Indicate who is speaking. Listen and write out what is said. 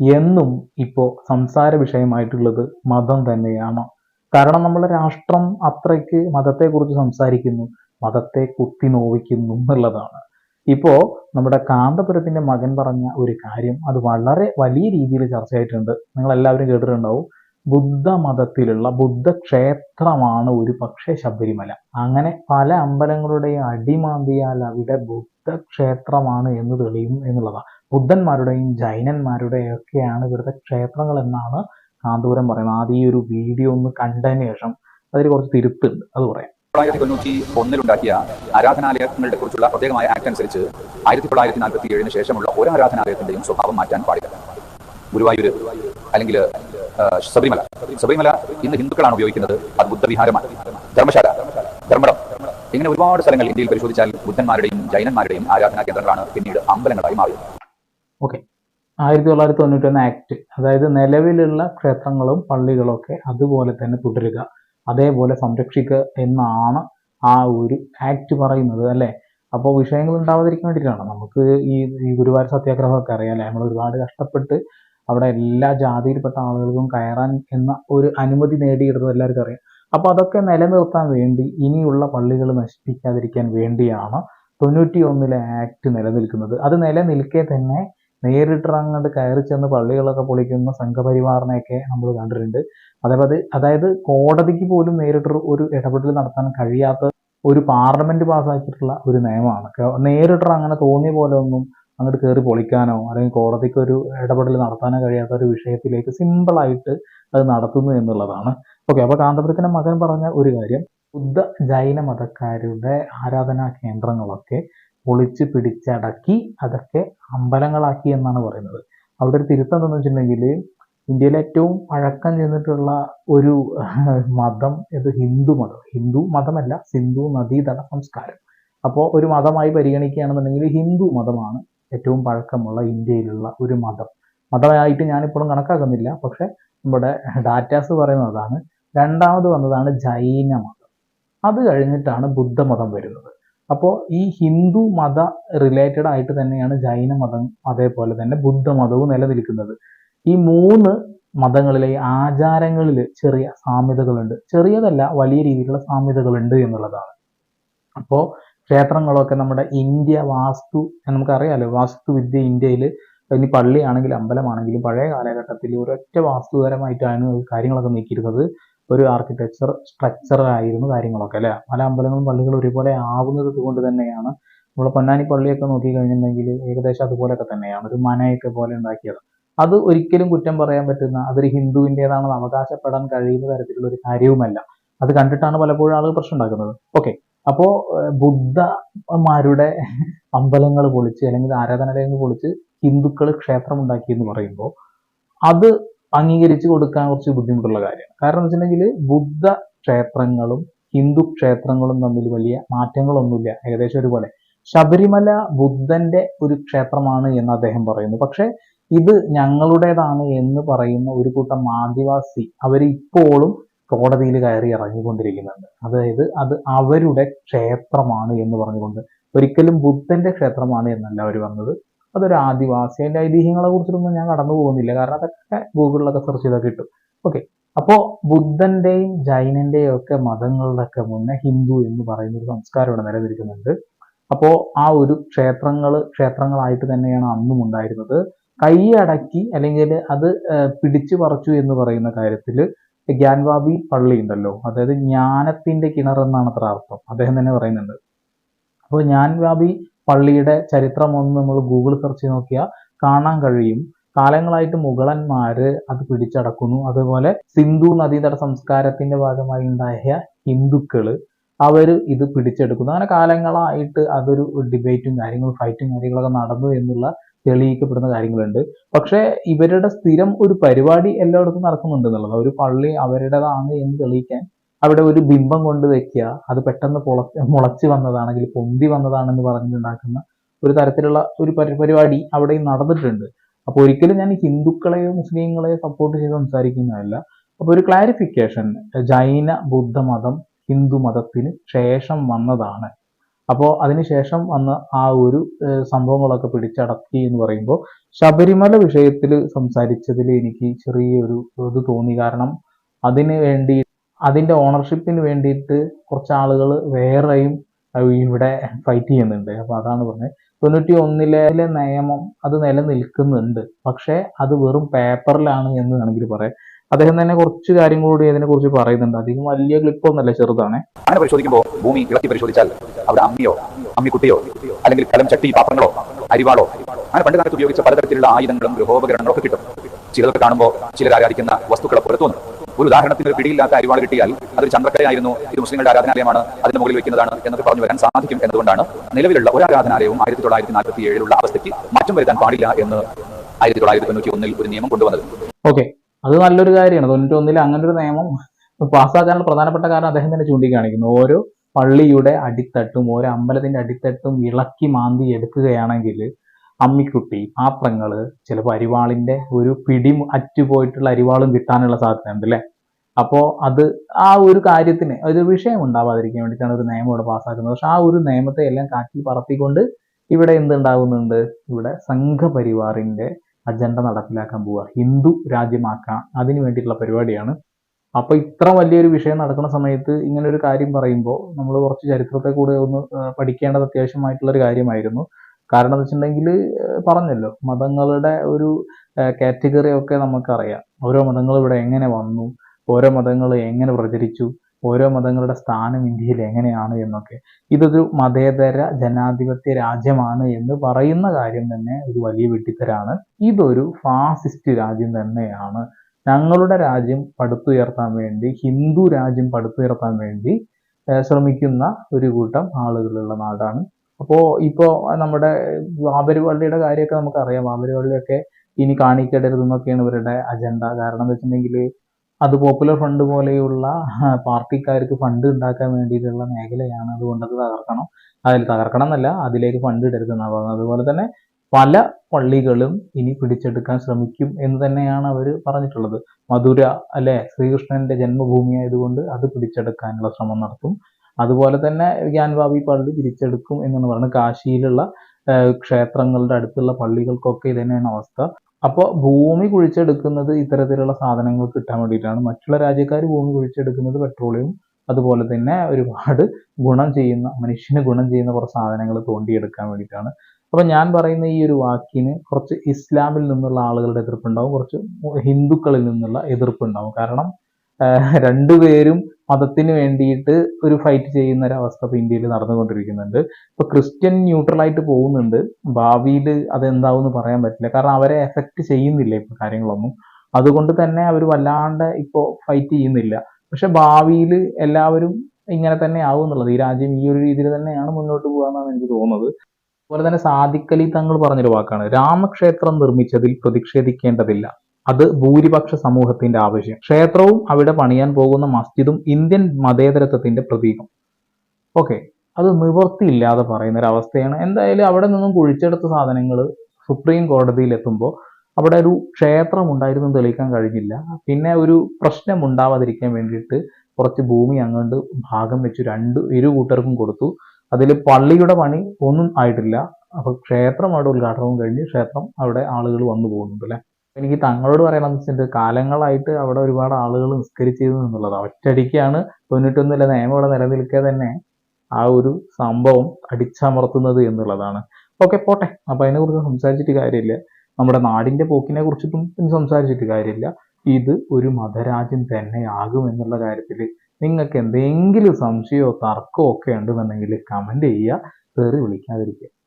Speaker 1: എന്നും ഇപ്പോൾ സംസാര വിഷയമായിട്ടുള്ളത് മതം തന്നെയാണ്. കാരണം നമ്മുടെ രാഷ്ട്രം അത്രയ്ക്ക് മതത്തെക്കുറിച്ച് സംസാരിക്കുന്നു മതത്തെ കുത്തി നോവിക്കുന്നു എന്നുള്ളതാണ്. ഇപ്പോ നമ്മുടെ കാന്തപുരത്തിന്റെ മകൻ പറഞ്ഞ ഒരു കാര്യം അത് വളരെ വലിയ രീതിയിൽ ചർച്ചയായിട്ടുണ്ട്. നിങ്ങൾ എല്ലാവരും കേട്ടിട്ടുണ്ടാവും. ബുദ്ധ മതത്തിലുള്ള ബുദ്ധ ക്ഷേത്രമാണ് ഒരു പക്ഷേ ശബരിമല. അങ്ങനെ പല അമ്പലങ്ങളുടെയും അടിമാന്തിയാൽ അവിടെ ബുദ്ധ ക്ഷേത്രമാണ് എന്ന് തെളിയും എന്നുള്ളതാണ് ബുദ്ധന്മാരുടെയും ജൈനന്മാരുടെയും ഒക്കെയാണ് ഇവിടുത്തെ ക്ഷേത്രങ്ങൾ എന്നാണ് കാന്തപുരം പറയുന്നത്. ആദ്യം ഈ ഒരു വീഡിയോ ഒന്ന് കണ്ടതിന് ശേഷം അതിൽ കുറച്ച് തിരുത്തുണ്ട്. അത് പറയാം.
Speaker 2: തൊള്ളായിരത്തി തൊണ്ണൂറ്റി ഒന്നിലുണ്ടാക്കിയ ആരാധനാലയങ്ങളുടെ കുറിച്ചുള്ള പ്രത്യേകമായ ആക്ട് അനുസരിച്ച് ആയിരത്തി തൊള്ളായിരത്തി നാൽപ്പത്തി ഏഴിന് ശേഷമുള്ള ഒരു ആരാധനാലയത്തിന്റെയും സ്വഭാവം മാറ്റാൻ പാടില്ല. ഗുരുവായൂർ അല്ലെങ്കിൽ ശബരിമല. ശബരിമല ഇന്ന് ഹിന്ദുക്കളാണ് ഉപയോഗിക്കുന്നത്. അത് ബുദ്ധവിഹാരമാണ്. ധർമ്മശാല ധർമ്മടം. ഇങ്ങനെ ഒരുപാട് സ്ഥലങ്ങൾ ഇന്ത്യയിൽ പരിശോധിച്ചാൽ ബുദ്ധന്മാരുടെയും ജൈനന്മാരുടെയും ആരാധനാ കേന്ദ്രങ്ങളാണ് പിന്നീട് അമ്പലങ്ങളായി മാറിയത്.
Speaker 1: ഓക്കെ ആയിരത്തി തൊള്ളായിരത്തി തൊണ്ണൂറ്റൊന്ന് ആക്ട് അതായത് നിലവിലുള്ള ക്ഷേത്രങ്ങളും പള്ളികളും ഒക്കെ അതുപോലെ തന്നെ തുടരുക. അതേപോലെ സംരക്ഷിക്കുക എന്നാണ് ആ ഒരു ആക്ട് പറയുന്നത് അല്ലേ? അപ്പോൾ വിഷയങ്ങൾ ഉണ്ടാവാതിരിക്കാൻ വേണ്ടിയിട്ടാണ്. നമുക്ക് ഈ ഈ ഗുരുവായൂർ സത്യാഗ്രഹമൊക്കെ അറിയാം അല്ലേ? നമ്മൾ ഒരുപാട് കഷ്ടപ്പെട്ട് അവിടെ എല്ലാ ജാതിയിൽപ്പെട്ട ആളുകൾക്കും കയറാൻ എന്ന ഒരു അനുമതി നേടിയെടുത്തത് എല്ലാവർക്കും അറിയാം. അപ്പോൾ അതൊക്കെ നിലനിർത്താൻ വേണ്ടി ഇനിയുള്ള പള്ളികൾ നശിപ്പിക്കാതിരിക്കാൻ വേണ്ടിയാണ് തൊണ്ണൂറ്റി ഒന്നിലെ ആക്ട് നിലനിൽക്കുന്നത്. അത് നിലനിൽക്കെ തന്നെ നേരിട്ട് അങ്ങോട്ട് കയറി ചെന്ന് പള്ളികളൊക്കെ പൊളിക്കുന്ന സംഘപരിവാറിനെയൊക്കെ നമ്മൾ കണ്ടിട്ടുണ്ട്. അതേപോലെ അതായത് കോടതിക്ക് പോലും നേരിട്ട് ഒരു ഇടപെടൽ നടത്താൻ കഴിയാത്ത ഒരു പാർലമെന്റ് പാസ്സാക്കിയിട്ടുള്ള ഒരു നിയമമാണ്. നേരിട്ട് അങ്ങനെ തോന്നിയ പോലെ ഒന്നും അങ്ങോട്ട് കയറി പൊളിക്കാനോ അല്ലെങ്കിൽ കോടതിക്ക് ഒരു ഇടപെടൽ നടത്താനോ കഴിയാത്ത ഒരു വിഷയത്തിലേക്ക് സിമ്പിളായിട്ട് അത് നടത്തുന്നു എന്നുള്ളതാണ്. ഓക്കെ അപ്പോൾ കാന്തപുരത്തിന്റെ മകൻ പറഞ്ഞ ഒരു കാര്യം. ബുദ്ധ ജൈന മതക്കാരുടെ ആരാധനാ കേന്ദ്രങ്ങളൊക്കെ പൊളിച്ച് പിടിച്ചടക്കി അതൊക്കെ അമ്പലങ്ങളാക്കി എന്നാണ് പറയുന്നത്. അവിടെ ഒരു തിരുത്തം എന്താണെന്ന് വെച്ചിട്ടുണ്ടെങ്കിൽ ഇന്ത്യയിലെ ഏറ്റവും പഴക്കം ചെന്നിട്ടുള്ള ഒരു മതം ഇത് ഹിന്ദു മതം. ഹിന്ദു മതമല്ല സിന്ധു നദീതട സംസ്കാരം. അപ്പോൾ ഒരു മതമായി പരിഗണിക്കുകയാണെന്നുണ്ടെങ്കിൽ ഹിന്ദു മതമാണ് ഏറ്റവും പഴക്കമുള്ള ഇന്ത്യയിലുള്ള ഒരു മതം. മതമായിട്ട് ഞാനിപ്പോഴും കണക്കാക്കുന്നില്ല പക്ഷെ നമ്മുടെ ഡാറ്റാസ് പറയുന്നതാണ് രണ്ടാമത് വന്നതാണ് ജൈന മതം. അത് കഴിഞ്ഞിട്ടാണ് ബുദ്ധമതം വരുന്നത്. അപ്പോൾ ഈ ഹിന്ദു മത റിലേറ്റഡ് ആയിട്ട് തന്നെയാണ് ജൈന മതം അതേപോലെ തന്നെ ബുദ്ധമതവും നിലനിൽക്കുന്നത്. ഈ മൂന്ന് മതങ്ങളിലെ ആചാരങ്ങളിൽ ചെറിയ സാമ്യതകളുണ്ട്. ചെറിയതല്ല വലിയ രീതിയിലുള്ള സാമ്യതകളുണ്ട് എന്നുള്ളതാണ്. അപ്പോൾ ക്ഷേത്രങ്ങളൊക്കെ നമ്മുടെ ഇന്ത്യ വാസ്തു നമുക്കറിയാലോ വാസ്തുവിദ്യ ഇന്ത്യയിൽ ഇനി പള്ളിയാണെങ്കിലും അമ്പലമാണെങ്കിലും പഴയ കാലഘട്ടത്തിൽ ഒരൊറ്റ വാസ്തുപരമായിട്ടാണ് കാര്യങ്ങളൊക്കെ നീക്കിയിരുന്നത്. ഒരു ആർക്കിടെക്ചർ സ്ട്രക്ചർ ആയിരുന്നു കാര്യങ്ങളൊക്കെ അല്ലേ? പല അമ്പലങ്ങളും പള്ളികളും ഒരുപോലെ ആവുന്നത് കൊണ്ട് തന്നെയാണ് നമ്മൾ പൊന്നാനി പള്ളിയൊക്കെ നോക്കി കഴിഞ്ഞിട്ടുണ്ടെങ്കിൽ ഏകദേശം അതുപോലെയൊക്കെ തന്നെയാണ് ഒരു മനയൊക്കെ പോലെ ഉണ്ടാക്കിയത്. അത് ഒരിക്കലും കുറ്റം പറയാൻ പറ്റുന്ന അതൊരു ഹിന്ദുവിന്റെതാണെന്ന് അവകാശപ്പെടാൻ കഴിയുന്ന തരത്തിലുള്ള ഒരു കാര്യവുമല്ല. അത് കണ്ടിട്ടാണ് പലപ്പോഴും ആളുകൾ പ്രശ്നം ഉണ്ടാക്കുന്നത്. ഓക്കെ അപ്പോ ബുദ്ധമാരുടെ അമ്പലങ്ങൾ പൊളിച്ച് അല്ലെങ്കിൽ ആരാധനാലയങ്ങൾ പൊളിച്ച് ഹിന്ദുക്കൾ ക്ഷേത്രം ഉണ്ടാക്കി എന്ന് പറയുമ്പോൾ അത് അംഗീകരിച്ചു കൊടുക്കാൻ കുറച്ച് ബുദ്ധിമുട്ടുള്ള കാര്യമാണ്. കാരണം എന്ന് വെച്ചിട്ടുണ്ടെങ്കിൽ ബുദ്ധ ക്ഷേത്രങ്ങളും ഹിന്ദു ക്ഷേത്രങ്ങളും തമ്മിൽ വലിയ മാറ്റങ്ങളൊന്നുമില്ല. ഏകദേശം ഒരുപോലെ. ശബരിമല ബുദ്ധന്റെ ഒരു ക്ഷേത്രമാണ് എന്ന് അദ്ദേഹം പറയുന്നു. പക്ഷെ ഇത് ഞങ്ങളുടേതാണ് എന്ന് പറയുന്ന ഒരു കൂട്ടം ആദിവാസി അവർ ഇപ്പോഴും കോടതിയിൽ കയറി ഇറങ്ങിക്കൊണ്ടിരിക്കുന്നുണ്ട്. അതായത് അത് അവരുടെ ക്ഷേത്രമാണ് എന്ന് പറഞ്ഞുകൊണ്ട്. ഒരിക്കലും ബുദ്ധന്റെ ക്ഷേത്രമാണ് എന്നല്ല അവർ വന്നത് അതൊരു ആദിവാസി അതിന്റെ ഐതിഹ്യങ്ങളെ കുറിച്ചിട്ടൊന്നും ഞാൻ കടന്നു പോകുന്നില്ല. കാരണം അതൊക്കെ ഗൂഗിളിലൊക്കെ സെർച്ച് ചെയ്താൽ കിട്ടും. ഓക്കെ അപ്പോ ബുദ്ധന്റെയും ജൈനന്റെയും ഒക്കെ മതങ്ങളിലൊക്കെ മുന്നേ ഹിന്ദു എന്ന് പറയുന്ന ഒരു സംസ്കാരം ഇവിടെ നിലനിൽക്കുന്നുണ്ട്. അപ്പോ ആ ഒരു ക്ഷേത്രങ്ങൾ ക്ഷേത്രങ്ങളായിട്ട് തന്നെയാണ് അന്നും ഉണ്ടായിരുന്നത്. കൈയടക്കി അല്ലെങ്കിൽ അത് പിടിച്ചു പറിച്ചു എന്ന് പറയുന്ന കാര്യത്തിൽ ഗ്യാൻവാബി പള്ളി ഉണ്ടല്ലോ. അതായത് ജ്ഞാനത്തിന്റെ കിണർ എന്നാണ് അത്ര അർത്ഥം. അദ്ദേഹം തന്നെ പറയുന്നുണ്ട്. അപ്പോൾ ജ്ഞാൻവാബി പള്ളിയുടെ ചരിത്രം ഒന്ന് നമ്മൾ ഗൂഗിൾ സെർച്ച് ചെയ്ത് നോക്കിയാൽ കാണാൻ കഴിയും. കാലങ്ങളായിട്ട് മുഗളന്മാര് അത് പിടിച്ചടക്കുന്നു. അതുപോലെ സിന്ധു നദീതട സംസ്കാരത്തിന്റെ ഭാഗമായി ഉണ്ടായ ഹിന്ദുക്കൾ അവർ ഇത് പിടിച്ചെടുക്കുന്നു. അങ്ങനെ കാലങ്ങളായിട്ട് അതൊരു ഡിബേറ്റും കാര്യങ്ങളും ഫൈറ്റും കാര്യങ്ങളൊക്കെ നടന്നു എന്നുള്ള തെളിയിക്കപ്പെടുന്ന കാര്യങ്ങളുണ്ട്. പക്ഷേ ഇവരുടെ സ്ഥിരം ഒരു പരിപാടി എല്ലായിടത്തും നടക്കുന്നുണ്ടെന്നുള്ളത് ഒരു പള്ളി അവരുടേതാണ് എന്ന് തെളിയിക്കാൻ അവിടെ ഒരു ബിംബം കൊണ്ട് വെക്കുക. അത് പെട്ടെന്ന് പൊള മുളച്ച് വന്നതാണെങ്കിൽ പൊന്തി വന്നതാണെന്ന് പറഞ്ഞുണ്ടാക്കുന്ന ഒരു തരത്തിലുള്ള ഒരു പരി- പരിപാടി അവിടെയും നടന്നിട്ടുണ്ട്. അപ്പോൾ ഒരിക്കലും ഞാൻ ഹിന്ദുക്കളെയോ മുസ്ലിങ്ങളെയോ സപ്പോർട്ട് ചെയ്ത് സംസാരിക്കുന്നതല്ല. അപ്പോൾ ഒരു ക്ലാരിഫിക്കേഷൻ ജൈന ബുദ്ധമതം ഹിന്ദു മതത്തിന് ശേഷം വന്നതാണ്. അപ്പോൾ അതിനുശേഷം വന്ന ആ ഒരു സംഭവങ്ങളൊക്കെ പിടിച്ചടക്കി എന്ന് പറയുമ്പോൾ ശബരിമല വിഷയത്തിൽ സംസാരിച്ചതിൽ എനിക്ക് ചെറിയൊരു ഇത് തോന്നി. കാരണം അതിന് വേണ്ടി അതിന്റെ ഓണർഷിപ്പിന് വേണ്ടിയിട്ട് കുറച്ച് ആളുകൾ വേറെയും ഇവിടെ ഫൈറ്റ് ചെയ്യുന്നുണ്ട്. അപ്പൊ അതാണ് പറഞ്ഞത്. തൊണ്ണൂറ്റി ഒന്നിലെ നിയമം അത് നിലനിൽക്കുന്നുണ്ട്. പക്ഷേ അത് വെറും പേപ്പറിലാണ് എന്ന് വേണമെങ്കിൽ പറയാം. അദ്ദേഹം തന്നെ കുറച്ച് കാര്യം കൂടി അതിനെ കുറിച്ച് പറയുന്നുണ്ട്. അധികം വലിയ ക്ലിപ്പൊന്നല്ല ചെറുതാണ്.
Speaker 2: അങ്ങനെ പരിശോധിക്കുമ്പോൾ ഭൂമി ഇളക്കി പരിശോധിച്ചാൽ അവിടെ അമ്മിയോ അമ്മിക്കുട്ടിയോ അല്ലെങ്കിൽ കലം ചട്ടി പാത്രങ്ങളോ അരിവാളോ അങ്ങനെ പണ്ട് കാലത്ത് ഉപയോഗിച്ച പലതരത്തിലുള്ള ആയുധങ്ങളും ഗൃഹോപകരണങ്ങളും ഒക്കെ കിട്ടും. ചിലതൊക്കെ കാണുമ്പോൾ ചിലർ ആരാധിക്കുന്ന വസ്തുക്കളെ പുറത്തു തോന്നും ഒരു ഉദാഹരണത്തിന് പിടിയില്ലാത്ത അരിവാൾ കിട്ടിയാൽ അതൊരു ചന്ദ്രക്കരയായിരുന്നു ഇത് മുസ്ലിങ്ങളുടെ ആരാധനാലയമാണ് അതിന്റെ മുകളിൽ വെക്കുന്നതാണ് എന്നൊക്കെ പറഞ്ഞു വരാൻ സാധിക്കും എന്നതുകൊണ്ടാണ് നിലവിലുള്ള ഒരു ആരാധനാലയവും ആയിരത്തി തൊള്ളായിരത്തി നാൽപ്പത്തി ഏഴിലുള്ള അവസ്ഥയ്ക്ക് മാറ്റം വരുത്താൻ പാടില്ല എന്ന് ആയിരത്തി തൊള്ളായിരത്തി തൊണ്ണൂറ്റി ഒന്നിൽ ഒരു നിയമം കൊണ്ടുവന്നത്.
Speaker 1: ഓക്കെ. അത് നല്ലൊരു കാര്യമാണ്. തൊണ്ണൂറ്റി ഒന്നിൽ അങ്ങനെ ഒരു നിയമം പാസ്സാക്കാനുള്ള പ്രധാനപ്പെട്ട കാരണം അദ്ദേഹം തന്നെ ചൂണ്ടിക്കാണിക്കുന്നു. ഓരോ പള്ളിയുടെ അടിത്തട്ടും ഓരോ അമ്പലത്തിന്റെ അടിത്തട്ടും ഇളക്കി മാന്തി എടുക്കുകയാണെങ്കിൽ അമ്മിക്കുട്ടി പാത്രങ്ങൾ ചിലപ്പോൾ അരിവാളിന്റെ ഒരു പിടി അറ്റുപോയിട്ടുള്ള അരിവാളും കിട്ടാനുള്ള സാധ്യതയുണ്ട് അല്ലേ അപ്പോൾ അത് ആ ഒരു കാര്യത്തിന് ഒരു വിഷയം ഉണ്ടാവാതിരിക്കാൻ വേണ്ടിയിട്ടാണ് ഒരു നിയമം ഇവിടെ പാസ്സാക്കുന്നത്. പക്ഷെ ആ ഒരു നിയമത്തെ എല്ലാം കാറ്റിൽ പറത്തിക്കൊണ്ട് ഇവിടെ എന്തുണ്ടാകുന്നുണ്ട് ഇവിടെ സംഘപരിവാറിന്റെ അജണ്ട നടപ്പിലാക്കാൻ പോവുക ഹിന്ദു രാജ്യമാക്കാം അതിന് വേണ്ടിയിട്ടുള്ള പരിപാടിയാണ്. അപ്പൊ ഇത്ര വലിയൊരു വിഷയം നടക്കുന്ന സമയത്ത് ഇങ്ങനെ ഒരു കാര്യം പറയുമ്പോൾ നമ്മൾ കുറച്ച് ചരിത്രത്തെ കൂടെ ഒന്ന് പഠിക്കേണ്ടത് അത്യാവശ്യമായിട്ടുള്ള ഒരു കാര്യമായിരുന്നു. കാരണം എന്ന് വെച്ചിട്ടുണ്ടെങ്കിൽ പറഞ്ഞല്ലോ മതങ്ങളുടെ ഒരു കാറ്റഗറി ഒക്കെ നമുക്കറിയാം. ഓരോ മതങ്ങൾ ഇവിടെ എങ്ങനെ വന്നു ഓരോ മതങ്ങൾ എങ്ങനെ പ്രചരിച്ചു ഓരോ മതങ്ങളുടെ സ്ഥാനം ഇന്ത്യയിൽ എങ്ങനെയാണ് എന്നൊക്കെ. ഇതൊരു മതേതര ജനാധിപത്യ രാജ്യമാണ് എന്ന് പറയുന്ന കാര്യം തന്നെ ഒരു വലിയ വെട്ടിത്തരാണ്. ഇതൊരു ഫാസിസ്റ്റ് രാജ്യം തന്നെയാണ്. ഞങ്ങളുടെ രാജ്യം പടുത്തുയർത്താൻ വേണ്ടി ഹിന്ദു രാജ്യം പടുത്തുയർത്താൻ വേണ്ടി ശ്രമിക്കുന്ന ഒരു കൂട്ടം ആളുകളുള്ള നാടാണ് അപ്പോൾ ഇപ്പോൾ നമ്മുടെ ബാബരി പള്ളിയുടെ കാര്യമൊക്കെ നമുക്കറിയാം. ബാബരി പള്ളിയൊക്കെ ഇനി കാണിക്കരുതെന്നൊക്കെയാണ് ഇവരുടെ അജണ്ട കാരണം എന്ന് വെച്ചിട്ടുണ്ടെങ്കിൽ അത് പോപ്പുലർ ഫണ്ട് പോലെയുള്ള പാർട്ടിക്കാർക്ക് ഫണ്ട് ഉണ്ടാക്കാൻ വേണ്ടിയിട്ടുള്ള മേഖലയാണ് അതുകൊണ്ട് അത് തകർക്കണം. അതിൽ തകർക്കണം എന്നല്ല അതിലേക്ക് ഫണ്ട് ഇടരുതെന്നാണ് പറഞ്ഞത്. അതുപോലെ തന്നെ പല പള്ളികളും ഇനി പിടിച്ചെടുക്കാൻ ശ്രമിക്കും എന്ന് തന്നെയാണ് അവർ പറഞ്ഞിട്ടുള്ളത്. മധുര അല്ലെ? ശ്രീകൃഷ്ണന്റെ ജന്മഭൂമിയായതുകൊണ്ട് അത് പിടിച്ചെടുക്കാനുള്ള ശ്രമം നടത്തും. അതുപോലെ തന്നെ ഗ്യാൻവാബി പള്ളി തിരിച്ചെടുക്കും എന്നാണ് പറയുന്നത്. കാശിയിലുള്ള ക്ഷേത്രങ്ങളുടെ അടുത്തുള്ള പള്ളികൾക്കൊക്കെ ഇത് തന്നെയാണ് അവസ്ഥ. അപ്പോൾ ഭൂമി കുഴിച്ചെടുക്കുന്നത് ഇത്തരത്തിലുള്ള സാധനങ്ങൾ കിട്ടാൻ വേണ്ടിയിട്ടാണ്. മറ്റുള്ള രാജ്യക്കാർ ഭൂമി കുഴിച്ചെടുക്കുന്നത് പെട്രോളിയം അതുപോലെ തന്നെ ഒരുപാട് ഗുണം ചെയ്യുന്ന മനുഷ്യന് ഗുണം ചെയ്യുന്ന കുറച്ച് സാധനങ്ങൾ തോണ്ടിയെടുക്കാൻ വേണ്ടിയിട്ടാണ്. അപ്പൊ ഞാൻ പറയുന്ന ഈ ഒരു വാക്കിന് കുറച്ച് ഇസ്ലാമിൽ നിന്നുള്ള ആളുകളുടെ എതിർപ്പുണ്ടാവും. കുറച്ച് ഹിന്ദുക്കളിൽ നിന്നുള്ള എതിർപ്പുണ്ടാവും. കാരണം രണ്ടുപേരും മതത്തിന് വേണ്ടിയിട്ട് ഒരു ഫൈറ്റ് ചെയ്യുന്ന ഒരു അവസ്ഥ ഇപ്പൊ ഇന്ത്യയിൽ നടന്നുകൊണ്ടിരിക്കുന്നുണ്ട്. ഇപ്പൊ ക്രിസ്ത്യൻ ന്യൂട്രൽ ആയിട്ട് പോകുന്നുണ്ട്. ഭാവിയിൽ അതെന്താവും എന്ന് പറയാൻ പറ്റില്ല. കാരണം അവരെ എഫക്റ്റ് ചെയ്യുന്നില്ല ഇപ്പൊ കാര്യങ്ങളൊന്നും. അതുകൊണ്ട് തന്നെ അവർ വല്ലാണ്ട് ഇപ്പോൾ ഫൈറ്റ് ചെയ്യുന്നില്ല. പക്ഷെ ഭാവിയിൽ എല്ലാവരും ഇങ്ങനെ തന്നെ ആവും എന്നുള്ളത്. ഈ രാജ്യം ഈ ഒരു രീതിയിൽ തന്നെയാണ് മുന്നോട്ട് പോകാന്നാണ് എനിക്ക് തോന്നുന്നത്. അതുപോലെ തന്നെ സാദിഖലി തങ്ങൾ പറഞ്ഞൊരു വാക്കാണ്. രാമക്ഷേത്രം നിർമ്മിച്ചതിൽ പ്രതിഷേധിക്കേണ്ടതില്ല. അത് ഭൂരിപക്ഷ സമൂഹത്തിന്റെ ആവശ്യം. ക്ഷേത്രവും അവിടെ പണിയാൻ പോകുന്ന മസ്ജിദും ഇന്ത്യൻ മതേതരത്വത്തിന്റെ പ്രതീകം. ഓക്കെ അത് നിവർത്തിയില്ലാതെ പറയുന്ന ഒരു അവസ്ഥയാണ് എന്തായാലും അവിടെ നിന്നും കുഴിച്ചെടുത്ത സാധനങ്ങൾ സുപ്രീം കോടതിയിൽ എത്തുമ്പോൾ അവിടെ ഒരു ക്ഷേത്രം ഉണ്ടായിരുന്നു തെളിയിക്കാൻ കഴിഞ്ഞില്ല. പിന്നെ ഒരു പ്രശ്നം ഉണ്ടാവാതിരിക്കാൻ വേണ്ടിയിട്ട് കുറച്ച് ഭൂമി അങ്ങോട്ട് ഭാഗം വെച്ചു രണ്ട് ഇരു കൂട്ടർക്കും കൊടുത്തു. അതിൽ പള്ളിയുടെ പണി ഒന്നും ആയിട്ടില്ല. അപ്പൊ ക്ഷേത്രം അവിടെ ഉദ്ഘാടനവും കഴിഞ്ഞ് ക്ഷേത്രം അവിടെ ആളുകൾ വന്നു പോകുന്നുണ്ട് അല്ലെ എനിക്ക് തങ്ങളോട് പറയണമെന്ന് വെച്ചിട്ടുണ്ട് കാലങ്ങളായിട്ട് അവിടെ ഒരുപാട് ആളുകൾ നിസ്കരിച്ചിരുന്നു എന്നുള്ളത്. ഒറ്റയടിക്കാണ് തൊണ്ണൂറ്റൊന്നിലെ നിയമം ഇവിടെ നിലനിൽക്കെ തന്നെ ആ ഒരു സംഭവം അടിച്ചമർത്തുന്നത് എന്നുള്ളതാണ്. ഓക്കെ പോട്ടെ. അപ്പൊ അതിനെക്കുറിച്ച് സംസാരിച്ചിട്ട് കാര്യമില്ല. നമ്മുടെ നാടിന്റെ പോക്കിനെ കുറിച്ചിട്ടും സംസാരിച്ചിട്ട് കാര്യമില്ല. ഇത് ഒരു മതരാജ്യം തന്നെയാകും എന്നുള്ള കാര്യത്തിൽ നിങ്ങൾക്ക് എന്തെങ്കിലും സംശയമോ തർക്കമോ ഒക്കെ ഉണ്ടെന്നുണ്ടെങ്കിൽ കമന്റ് ചെയ്യുക. കയറി വിളിക്കാതിരിക്കുക.